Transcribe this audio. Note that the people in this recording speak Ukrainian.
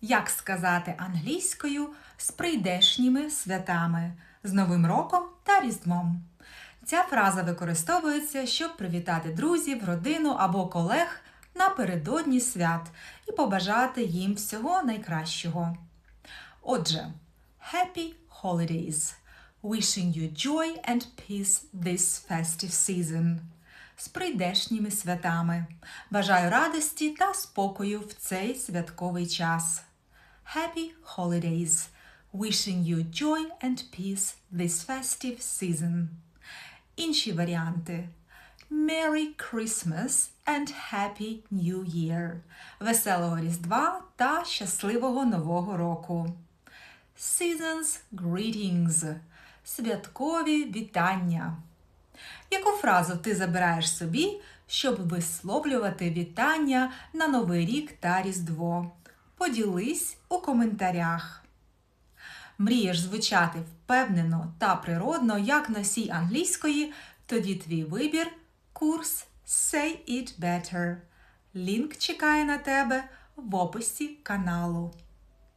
Як сказати англійською з прийдешніми святами, з Новим роком та Різдвом. Ця фраза використовується, щоб привітати друзів, родину або колег напередодні свят і побажати їм всього найкращого. Отже, Happy Holidays! Wishing you joy and peace this festive season. З прийдешніми святами. Бажаю радості та спокою в цей святковий час. Happy Holidays! Wishing you joy and peace this festive season. Інші варіанти. Merry Christmas and Happy New Year. Веселого Різдва та щасливого Нового року. Seasons Greetings. Святкові вітання. Яку фразу ти забираєш собі, щоб висловлювати вітання на Новий рік та Різдво? Поділись у коментарях. Мрієш звучати впевнено та природно, як носій англійської, тоді твій вибір курс Say It Better. Лінк чекає на тебе в описі каналу.